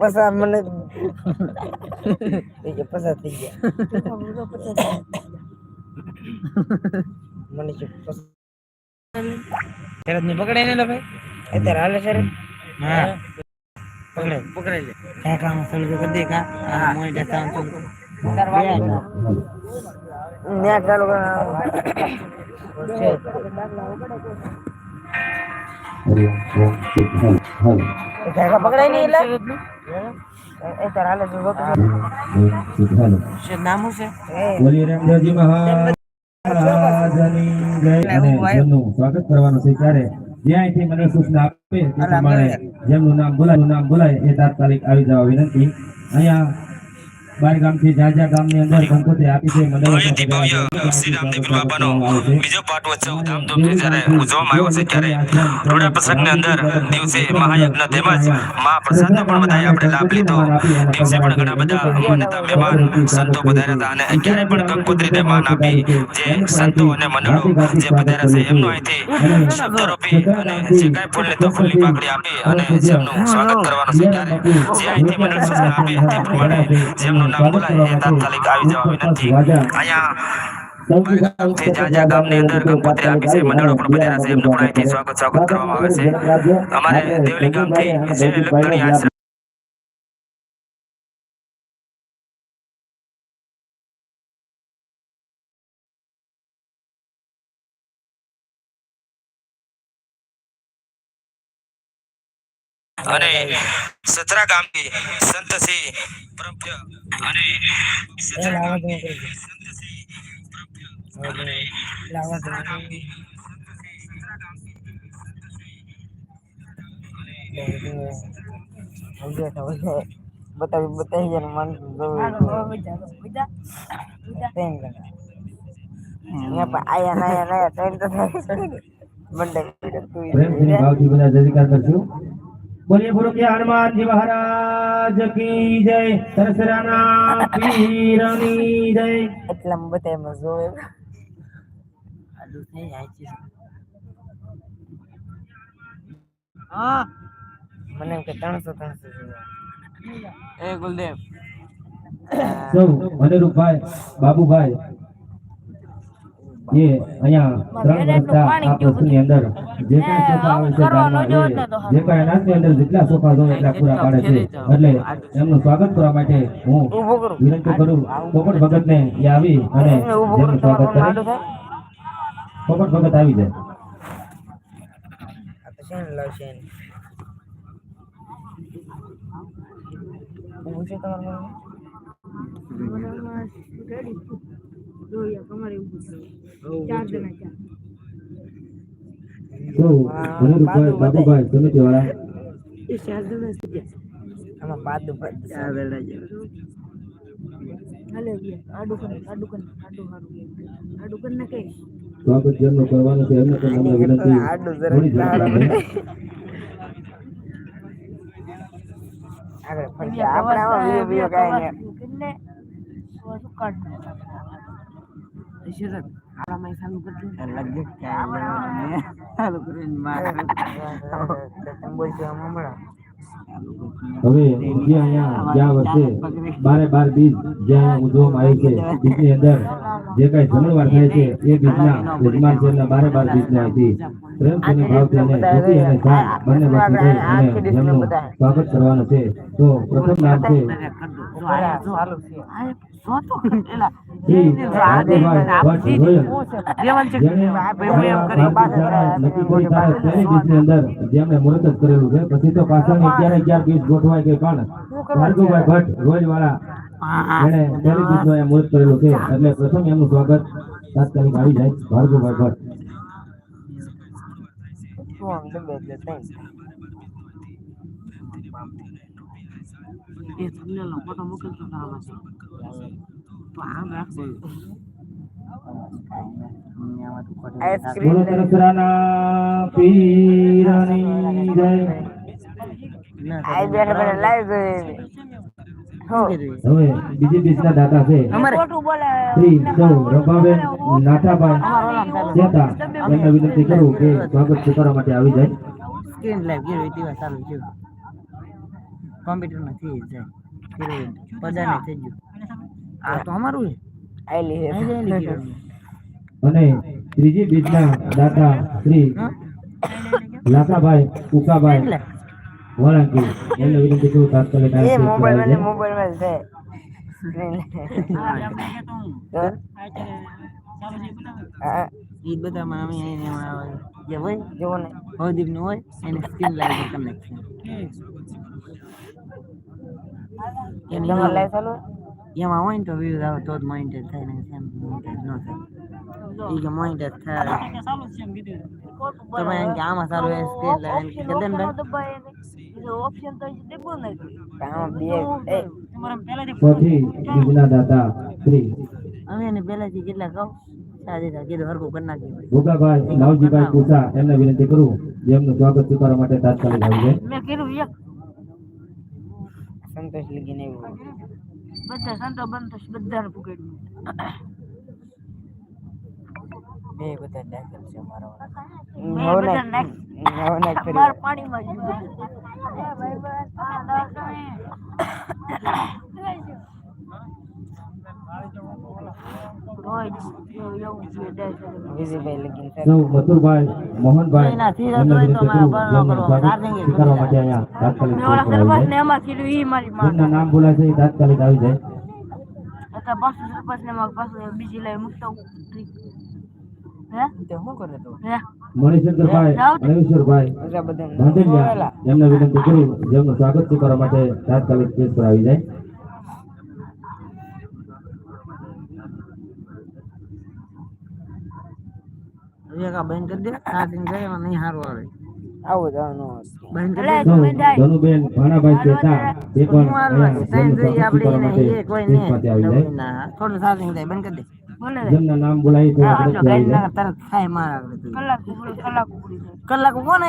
પસાર મને એ કે પસાર થઈ ગયા મને પસાર શરદ ને પકડે ને ભાઈ અત્યારે હાલે છે રે હા પકડે પકડે લે કાં કામ ચાલુ કરી દે કા હા મોય જતા તો ન્યા ચાલુ કર છે પકડાય નહીં એટલે? એ તાર હાલે છે જોતો નામ છે? એ. બોલીએ મહારાજની જય અને જેમનું સ્વાગત કરવાનું છે ત્યારે જ્યાંથી મને સૂચના આપે તે પ્રમાણે જેમનું નામ બોલાય નામ બોલાય એ તાત્કાલિક આવી જવા વિનંતી. અહીંયા બાર ગામથી જાજા ગામની અંદર કંકોત્રી આપી છે મંડળો ભવ્યથી ભવ્ય શ્રી રામદેવ બાપાનો બીજો પાટ ઉત્સવ ધામધૂમથી જ્યારે ઉજવવામાં આવ્યો છે ત્યારે રૂડા પ્રસંગની અંદર દિવસે મહાયજ્ઞ તેમજ મહાપ્રસાદનો પણ બધાએ આપણે લાભ લીધો. દિવસે પણ ઘણા બધા માન્યતા મહેમાન સંતો પધાર્યા હતા અને ક્યારે પણ કંકોત્રીને માન આપી જે સંતો અને મંડળો જે પધાર્યા છે એમનો અહીંથી શબ્દ રૂપી અને જે કાંઈ ફૂલની તો ફૂલની પાકડી આપી અને જેમનું સ્વાગત કરવાનું છે ત્યારે જે અહીંથી મંડળ સૂચના આપે તે પ્રમાણે જેમનું નામ બોલાય એ તાત્કાલિક આવી જવા વિનંતી. અહીંયા જે જ્યાં જ્યાં ગામની અંદર કંકોત્રી આપી છે મંડળો પણ પધાર્યા છે એમનું પણ સ્વાગત સ્વાગત કરવામાં આવે છે. અમારે દેવલી ગામથી જે આશ્રમ અને સતરા ગામથી સંત શ્રી પરમપ્ય અને સતરા ગામથી સંત શ્રી પરમપ્ય અને સતરા ગામથી બતાવી બતાવી જાય મન જોવું તેમ કરે અહીંયા પણ આયા ના આયા ના ત્રણ તો થાય મંડે પ્રેમથી ભાવથી બધા જયકાર ગુરુ કે હનુમાનજી મહારાજ કી જય સરસરાના પીરની જય. એટલા બધા એમાં જોવે આડું થઈ જાય છે હા. મને એમ કે ત્રણસો ત્રણસો એ ગુલદેવ. સૌ બાબુ બાબુભાઈ એ અહીંયા ત્રણ વર્ષના આ પ્રસંગની અંદર જે કાંઈ સોફા આવે છે ગામમાં જે કાંઈ અનાજની અંદર જેટલા સોફા જોઈએ એટલા પૂરા પાડે છે. એટલે એમનું સ્વાગત કરવા માટે હું વિનંતી કરું પોપટ ભગતને એ આવી અને જેમનું સ્વાગત કરે. પોપટ ભગત આવી જાય. આ તો છે ને લાવશે એને ઊભું જણા અનિરુદ્ધભાઈ બાબુભાઈ સમિતિ વાળા આમાં બાદુ ચાર જેવું સ્વાગત જેમનું કરવાનું છે એમને પણ અમને વિનંતી. આગળ આરામાં main selalu berdua. Lagi કરીને selalu તમે બોલશો આમ હમણાં હવે જે અહીંયા ગયા વર્ષે બારે બાર બીજ જે ઉજવવામાં આવે છે બીજની અંદર જે કઈ જમણવાર થાય છે એ બીજના યજમાન છે બારે બાર બીજને અહીંથી પ્રેમથી ભાવથી અને ખુશી અને શાન બંને વસ્તુ થઈ અને જેમનું સ્વાગત કરવાનું છે તો પ્રથમ નામ છે જેમણે મુહૂર્ત જ કરેલું છે. પછી તો પાછળની અગિયાર અગિયાર બીજ ગોઠવાય ગઈ પણ ભાર્ગવભાઈ ભટ્ટ રોયલ વાળા અહીંયા મુહૂર્ત કરેલું છે. એટલે પ્રથમ એમનું સ્વાગત તાત્કાલિક આવી જાય ભાર્ગવભાઈ ભટ્ટ. એ તમને લોકો ફોટો મોકલતો તારા તો આમ રાખજો આઈસ્ક્રીમ તરફરાના પીરની જય આઈ બેઠા બેઠા લાઈવ જોઈએ હવે બીજી બીજના દાતા છે શ્રી સૌ રભાબેન નાથાભાઈ ચેતા એમને વિનંતી કરું કે સ્વાગત સ્વીકારવા માટે આવી જાય સ્ક્રીન લાઈવ ગયો દિવસ ચાલુ છે કોમ્પ્યુટરમાં થઈ જાય પદાને થઈ ગયું આ તો અમારું છે. અને ત્રીજી બીજના દાતા શ્રી હા? લાખાભાઈ ઉકાભાઈ એટલે. વળાંકી. એમને વિનંતી કરું તાત્કાલિક આ મોબાઈલમાં મોબાઈલમાં છે. બધામાં અમે એને જે હોય જોવો ને. ભવદીપ હોય એને સ્ક્રીન લાઈટ કનેક્શન તમારે લાઈવ ચાલુ. એમાં તો વ્યૂઝ આવે તો જ મોનિટર થાય ને કેમ મોનિટર ન થાય ઈ કે મોનિટર થાય તમે એમ કે આમાં સારું એ સ્ક્રીન કે દેન ભાઈ આમાં બે એ ચોથી બીજના દાદા શ્રી અમે એને પહેલાથી કેટલા કહું સાદી તા કીધું હરકું કરી નાખી ભાઈ ભોગાભાઈ લાવજીભાઈ પૂછા એમને વિનંતી કરું જેમનું સ્વાગત સ્વીકારવા માટે તાત્કાલિક આવી મેં કીધું એક સંતોષ લીધી નહીં એવું બધા સંતો બંતોષ બધાને પકડ્યું બે બધા નાખેલ છે મારા કરી પાણીમાં વિજયભાઈ લગીન સૌ મથુરભાઈ મોહનભાઈ માટે અહીંયા તાત્કાલિક નામ બોલાય છે તાત્કાલિક આવી જાય. બીજી લઈ મૂકતો હે. તો શું કરે તો? મણિશંકરભાઈ રવિશ્વરભાઈ બધા એમને વિનંતી કરું જેમનું સ્વાગત કરવા માટે તાત્કાલિક સ્ટેજ પર આવી જાય. હવે બંધ કરી દે સાત ઇંચ જાય એમાં નહીં સારું આવે. આવું જવાનું બંધ કરી દે. ધનુબેન ભાણાભાઈ ચેતા એ પણ અહીંયા જેમનું સ્વાગત સ્વીકારવા માટે કોઈ સ્ટેજ પાસે આવી જાય ના થોડું સાત જાય બંધ કરી દે. જેમના નામ બોલાય તો ઝડપથી આવી જાય તરત થાય મારા કલાક કલાક કલાક કોને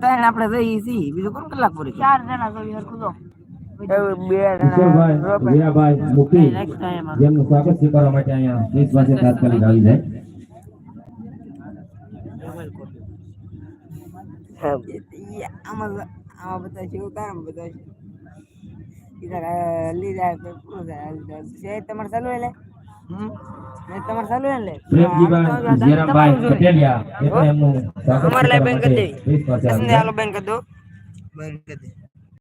ત્રણ આપણે જઈએ છીએ. બીજું કોણ કલાક પૂરી ચાર જણા જોઈએ હરખું જો એવું બે કિશોરભાઈ જણા મુકી જેમનું સ્વાગત સ્વીકારવા માટે અહીંયા સ્ટેજ પાસે તાત્કાલિક આવી જાય. આમાં આમાં બધા છે ઉતાર બધા છે ઈધર લીધા તો પૂરું થાય છે તમારે ચાલુ એટલે તમારે ચાલુ એટલે અમારે લાઈ કરી દેવી હાલો જાય બેન કરી દો